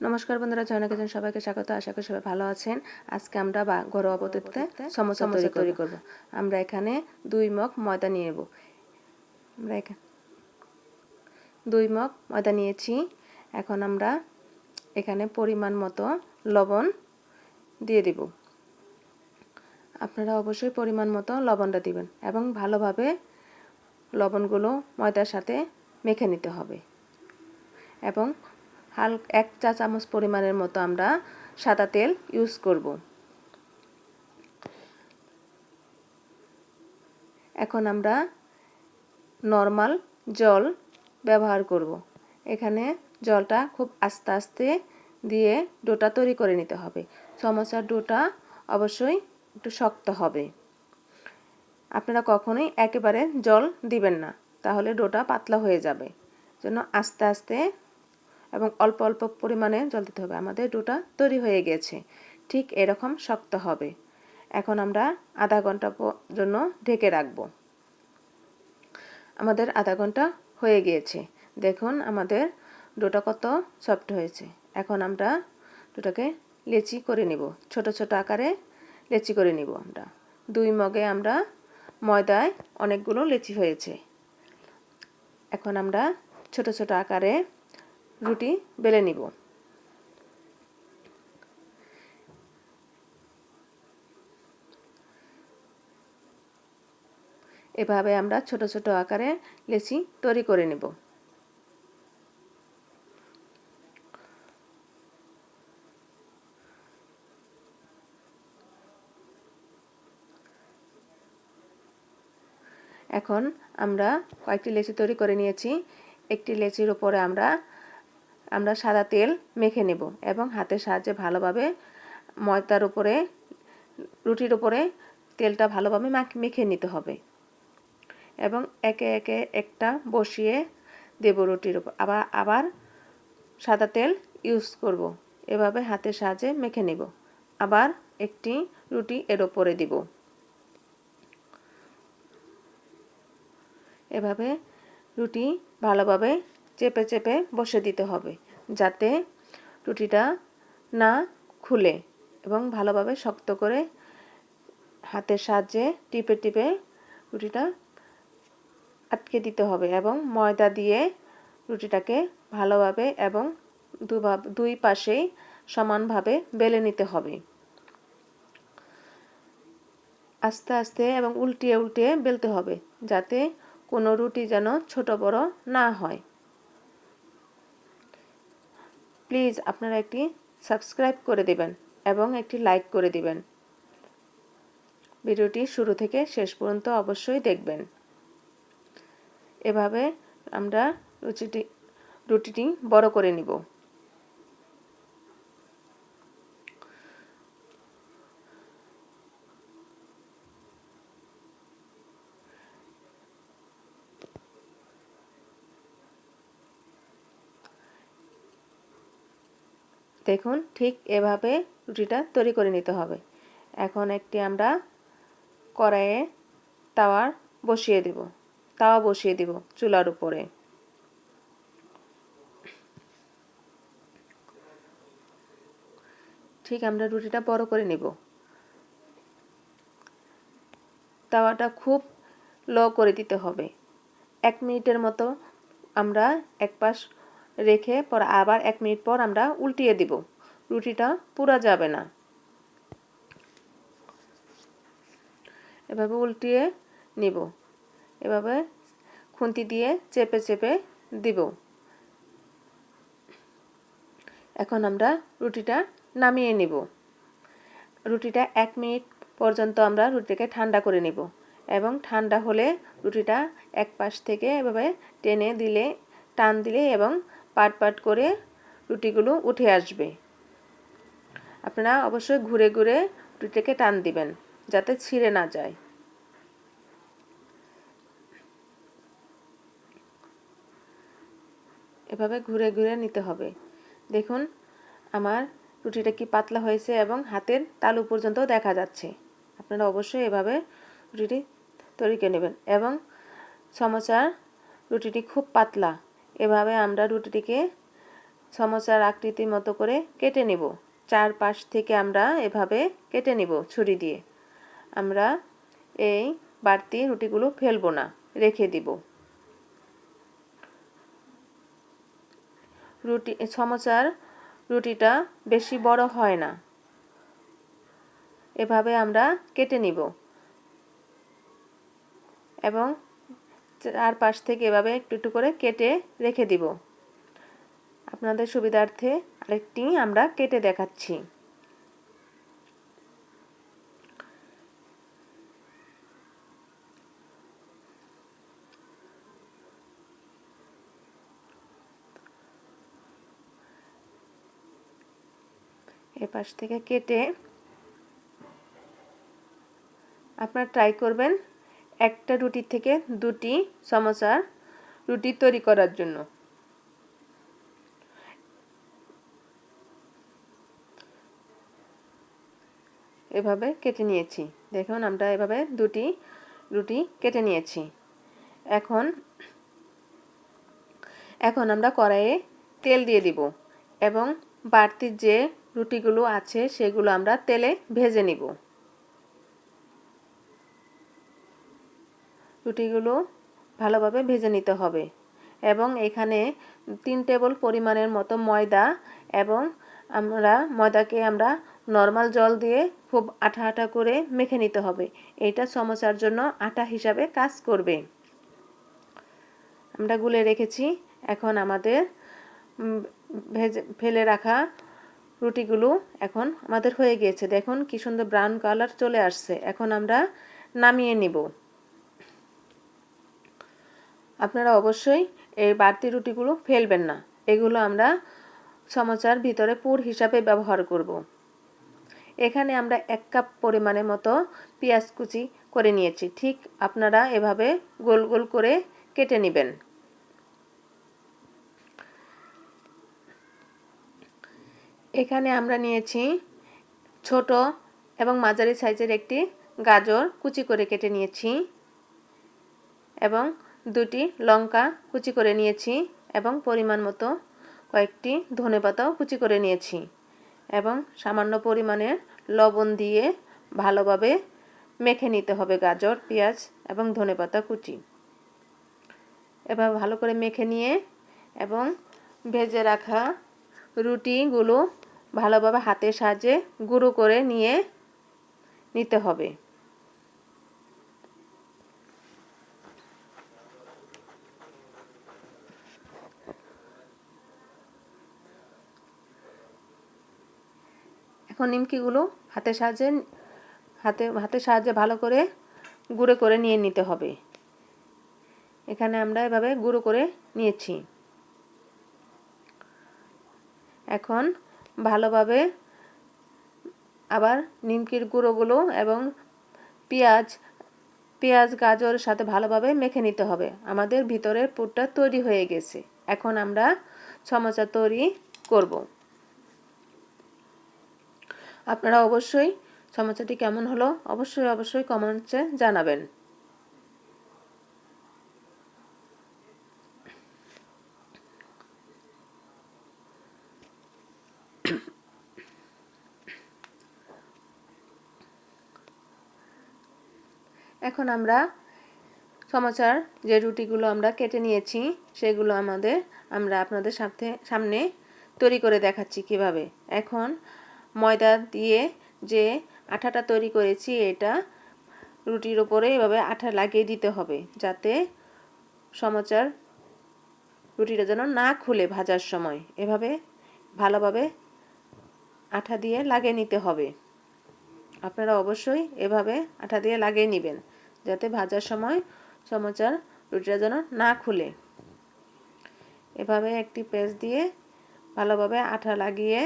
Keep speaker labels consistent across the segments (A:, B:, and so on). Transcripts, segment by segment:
A: নমস্কার বন্ধুরা জয়না কিচেন সবাইকে স্বাগত। আশা করি সবাই ভালো আছেন। আজকে আমরা বা ঘরোয়া পদ্ধতিতে সমোসা তৈরি তৈরি করব। আমরা এখানে দুই মগ ময়দা নিয়ে নেব। আমরা এখানে দুই মগ ময়দা নিয়েছি। এখন আমরা এখানে পরিমাণ মতো লবণ দিয়ে দিব। আপনারা অবশ্যই পরিমাণ মতো লবণটা দিবেন এবং ভালোভাবে লবণগুলো ময়দার সাথে মেখে নিতে হবে। এবং হাল, এক চা চামচ পরিমাণের মতো আমরা সাদা তেল ইউজ করব। এখন আমরা নর্মাল জল ব্যবহার করব। এখানে জলটা খুব আস্তে আস্তে দিয়ে ডোটা তৈরি করে নিতে হবে। সমোসার ডোটা অবশ্যই একটু শক্ত হবে। আপনারা কখনোই একেবারে জল দিবেন না, তাহলে ডোটা পাতলা হয়ে যাবে। জন্য আস্তে আস্তে এবং অল্প অল্প পরিমাণে জল দিতে হবে। আমাদের ডোটা তৈরি হয়ে গেছে। ঠিক এরকম শক্ত হবে। এখন আমরা আধা ঘণ্টা জন্য ঢেকে রাখব। আমাদের আধা ঘণ্টা হয়ে গিয়েছে। দেখুন আমাদের ডোটা কত সফট হয়েছে। এখন আমরা ডোটাকে লেচি করে নিব। ছোট ছোট আকারে লেচি করে নিব আমরা। দুই মগে আমরা ময়দায় অনেকগুলো লেচি হয়েছে। এখন আমরা ছোট ছোট আকারে রুটি বেলে নিব। এভাবে আমরা ছোট ছোট আকারে লেচি তৈরি করে নেব। এখন আমরা কয়েকটি লেচি তৈরি করে নিয়েছি। একটি লেচির উপরে আমরা আমরা সাদা তেল মেখে নেব এবং হাতের সাহায্যে ভালোভাবে ময়দার উপরে, রুটির উপরে তেলটা ভালোভাবে মেখে নিতে হবে। এবং একে একে একটা বসিয়ে দেব রুটির উপর। আবার আবার সাদা তেল ইউজ করব। এভাবে হাতের সাহায্যে মেখে নেব। আবার একটি রুটি এর ওপরে দিব। এভাবে রুটি ভালোভাবে চেপে চেপে বসে দিতে হবে, যাতে রুটিটা না খুলে এবং ভালোভাবে শক্ত করে হাতের সাহায্যে টিপে টিপে রুটিটা আটকে দিতে হবে এবং ময়দা দিয়ে রুটিটাকে ভালোভাবে এবং দুই পাশেই সমানভাবে বেলে নিতে হবে। আস্তে আস্তে এবং উল্টিয়ে উল্টিয়ে বেলতে হবে, যাতে কোনো রুটি যেন ছোট বড় না হয়। প্লিজ আপনারা একটি সাবস্ক্রাইব করে দেবেন এবং একটি লাইক করে দেবেন। ভিডিওটি শুরু থেকে শেষ পর্যন্ত অবশ্যই দেখবেন। এভাবে আমরা রুচিটি, রুটিটি বড় করে নিব। দেখুন, ঠিক এভাবে রুটিটা তৈরি করে নিতে হবে। এখন একটি আমরা কড়াইয়ে তাওয়ার বসিয়ে দেব। তাওয়া বসিয়ে দেব চুলার উপরে। ঠিক আমরা রুটিটা বড় করে নিব। তাওয়াটা খুব লো করে দিতে হবে। এক মিনিটের মতো আমরা এক পাশ রেখে পর আবার এক মিনিট পর আমরা উল্টিয়ে দিব। রুটিটা পুরা যাবে না। এভাবে উল্টিয়ে নিব। এভাবে খুন্তি দিয়ে চেপে চেপে দিব। এখন আমরা রুটিটা নামিয়ে নিব। রুটিটা এক মিনিট পর্যন্ত আমরা রুটিটাকে ঠান্ডা করে নিব এবং ঠান্ডা হলে রুটিটা এক পাশ থেকে এভাবে টেনে দিলে, টান দিলে এবং পাট পাট করে রুটিগুলো উঠে আসবে। আপনারা অবশ্যই ঘুরে ঘুরে রুটিটাকে টান দিবেন, যাতে ছিঁড়ে না যায়। এভাবে ঘুরে ঘুরে নিতে হবে। দেখুন, আমার রুটিটা কি পাতলা হয়েছে এবং হাতের তালু পর্যন্ত দেখা যাচ্ছে। আপনারা অবশ্যই এভাবে রুটিটি তৈরি করে নেবেন এবং সমোসার রুটিটি খুব পাতলা। এভাবে আমরা রুটিটিকে সমোসার আকৃতির মতো করে কেটে নিব। চার পাশ থেকে আমরা এভাবে কেটে নিব ছুরি দিয়ে। আমরা এই বাড়তি রুটিগুলো ফেলব না, রেখে দিব। রুটি সমোসার রুটিটা বেশি বড় হয় না। এভাবে আমরা কেটে নিব। এবং চার পাশ থেকে এভাবে একটু একটু করে কেটে রেখে দিব। আপনাদের সুবিধার্থে আরেকটি আমরা কেটে দেখাচ্ছি। এ পাশ থেকে কেটে আপনারা ট্রাই করবেন। একটা রুটি থেকে দুটি সমোসার রুটি তৈরি করার জন্য। এভাবে কেটে নিয়েছি। দেখুন, আমরা এভাবে দুটি রুটি কেটে নিয়েছি। এখন এখন আমরা কড়াইয়ে তেল দিয়ে দিব এবং বাড়তি যে রুটিগুলো আছে সেগুলো আমরা তেলে ভেজে নিব। রুটিগুলো ভালোভাবে ভেজে নিতে হবে এবং এখানে তিন টেবিল পরিমাণের মতো ময়দা এবং আমরা ময়দাকে আমরা নর্মাল জল দিয়ে খুব আঠা আঠা করে মেখে নিতে হবে। এটা সমস্যার জন্য আটা হিসাবে কাজ করবে। আমরা গুলে রেখেছি। এখন আমাদের ভেজে, ফেলে রাখা রুটিগুলো এখন আমাদের হয়ে গিয়েছে। দেখুন কি সুন্দর ব্রাউন কালার চলে আসছে। এখন আমরা নামিয়ে নিব। আপনারা অবশ্যই এই বাড়তি রুটিগুলো ফেলবেন না। এগুলো আমরা সমোসার ভিতরে পুর হিসাবে ব্যবহার করব। এখানে আমরা এক কাপ পরিমাণের মতো পেঁয়াজ কুচি করে নিয়েছি। ঠিক আপনারা এভাবে গোল গোল করে কেটে নেবেন। এখানে আমরা নিয়েছি ছোট এবং মাঝারি সাইজের একটি গাজর কুচি করে কেটে নিয়েছি। এবং দুটি লঙ্কা কুচি করে নিয়েছি এবং পরিমাণ মতো কয়েকটি ধনে পাতাও কুচি করে নিয়েছি এবং সামান্য পরিমাণে লবণ দিয়ে ভালোভাবে মেখে নিতে হবে গাজর, পেঁয়াজ এবং ধনে পাতা কুচি। এবার ভালো করে মেখে নিয়ে এবং ভেজে রাখা রুটিগুলো ভালোভাবে হাতের সাহায্যে গুঁড়ো করে নিয়ে নিতে হবে। এখন নিমকিগুলো হাতের সাহায্যে, হাতে, হাতের সাহায্যে ভালো করে গুঁড়ো করে নিয়ে নিতে হবে। এখানে আমরা এভাবে গুঁড়ো করে নিয়েছি। এখন ভালোভাবে আবার নিমকির গুঁড়োগুলো এবং পেঁয়াজ পেঁয়াজ, গাজর সাথে ভালোভাবে মেখে নিতে হবে। আমাদের ভিতরের পুরটা তৈরি হয়ে গেছে। এখন আমরা সমোসা তৈরি করব। আপনারা অবশ্যই সমস্যাটি কেমন হলো অবশ্যই অবশ্যই কমেন্টসে জানাবেন। এখন আমরা সমাচার যে রুটিগুলো আমরা কেটে নিয়েছি, সেগুলো আমাদের আমরা আপনাদের সাথে সামনে তৈরি করে দেখাচ্ছি কীভাবে। এখন ময়দা দিয়ে যে আঠাটা তৈরি করেছি, এটা রুটির ওপরে এভাবে আঠা লাগিয়ে দিতে হবে যাতে সমাচার রুটিটা যেন না খুলে ভাজার সময়। এভাবে ভালোভাবে আঠা দিয়ে লাগিয়ে নিতে হবে। আপনারা অবশ্যই এভাবে আঠা দিয়ে লাগিয়ে নেবেন যাতে ভাজার সময় সমচার রুটিটা যেন না খুলে। এভাবে একটি পেস্ট দিয়ে ভালোভাবে আঠা লাগিয়ে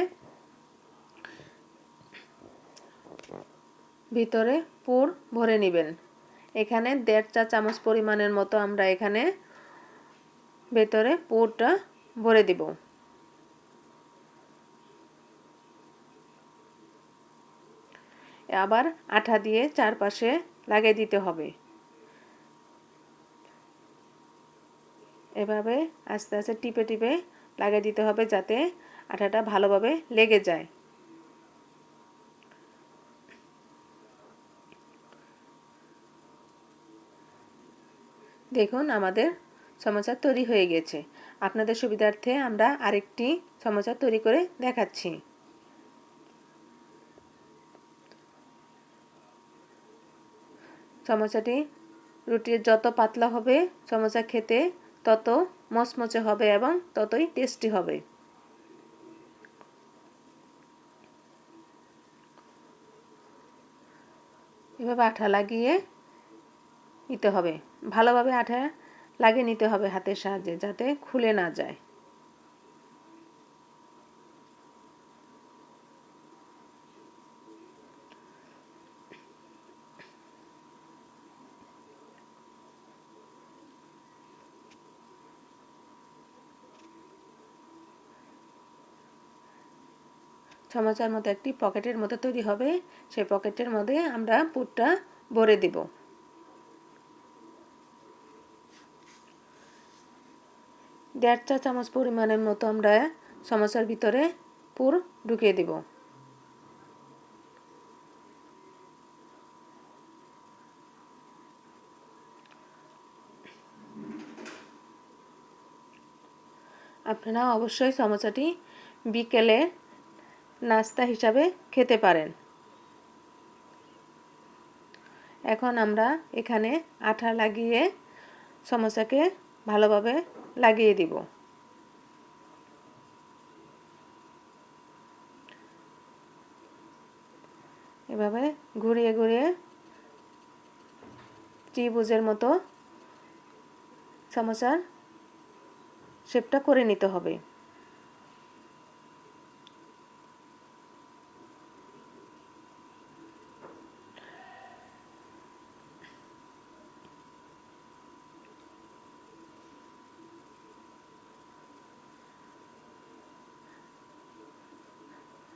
A: ভিতরে পুর ভরে নেবেন। এখানে দেড় চা চামচ পরিমাণের মতো আমরা এখানে ভেতরে পুরটা ভরে দিব। আবার আঠা দিয়ে চারপাশে লাগিয়ে দিতে হবে। এভাবে আস্তে আস্তে টিপে টিপে লাগিয়ে দিতে হবে যাতে আঠাটা ভালোভাবে লেগে যায়। দেখুন, আমাদের সমোসা তৈরি হয়ে গেছে। আপনাদের সুবিধার্থে আমরা আরেকটি সমোসা তৈরি করে দেখাচ্ছি। সমোসাটি রুটির যত পাতলা হবে সমোসা খেতে তত মচমচে হবে এবং ততই টেস্টি হবে। এভাবে আঠা লাগিয়ে নিতে হবে। ভালোভাবে আঠা লাগিয়ে নিতে হবে হাতের সাহায্যে যাতে খুলে না যায়। সমোসার মতো একটি পকেটের মতো তৈরি হবে। সেই পকেটের মধ্যে আমরা পুরটা ভরে দেব। দেড় চা চামচ পরিমাণের মতো আমরা সমোসার ভিতরে পুর ঢুকিয়ে দেব। আপনারা অবশ্যই সমোসাটি বিকেলে নাস্তা হিসাবে খেতে পারেন। এখন আমরা এখানে আঠা লাগিয়ে সমোসাকে ভালোভাবে লাগিয়ে দিব। এভাবে ঘুরিয়ে ঘুরিয়ে ত্রিভুজের মতো সমোসার শেপটা করে নিতে হবে।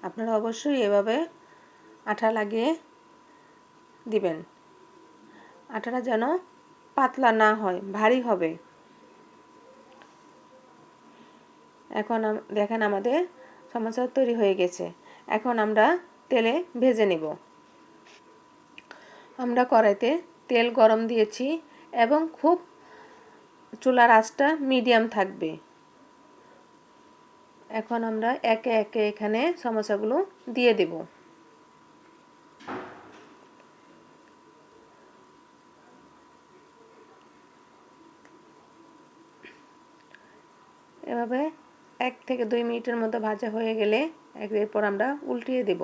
A: আপনারা অবশ্যই এভাবে আঠা লাগিয়ে দিবেন। আঠাটা যেন পাতলা না হয়, ভারী হবে। এখন দেখেন আমাদের সমস্যা তৈরি হয়ে গেছে। এখন আমরা তেলে ভেজে নেব। আমরা কড়াইতে তেল গরম দিয়েছি এবং খুব চুলার আঁচটা মিডিয়াম থাকবে। এখন আমরা একে একে এখানে সমস্যাগুলো দিয়ে দেব। এভাবে এক থেকে দুই মিনিটের মতো ভাজা হয়ে গেলে এরপর আমরা উল্টিয়ে দেব।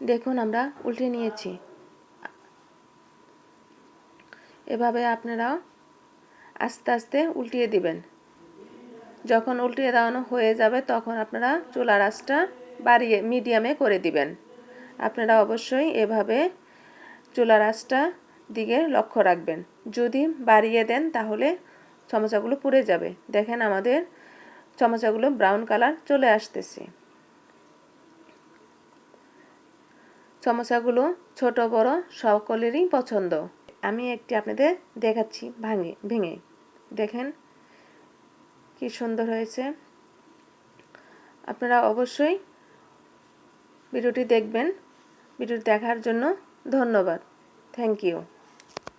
A: দেখুন আমরা উল্টে নিয়েছি। এভাবে আপনারাও আস্তে আস্তে উল্টিয়ে দিবেন। যখন উল্টিয়ে দেওয়ানো হয়ে যাবে, তখন আপনারা চুলার আঁচটা বাড়িয়ে, মিডিয়ামে করে দিবেন। আপনারা অবশ্যই এভাবে চুলার আঁচটা দিকে লক্ষ্য রাখবেন। যদি বাড়িয়ে দেন, তাহলে সমস্যাগুলো পুড়ে যাবে। দেখেন আমাদের সমস্যাগুলো ব্রাউন কালার চলে আসতেছে। সমস্যাগুলো ছোট, বড় সকলেরই পছন্দ। আমি একটি আপনাদের দেখাচ্ছি, ভাঙে, ভেঙে। দেখেন কি সুন্দর হয়েছে। আপনারা অবশ্যই ভিডিওটি দেখবেন। ভিডিওটি দেখার জন্য ধন্যবাদ। Thank you.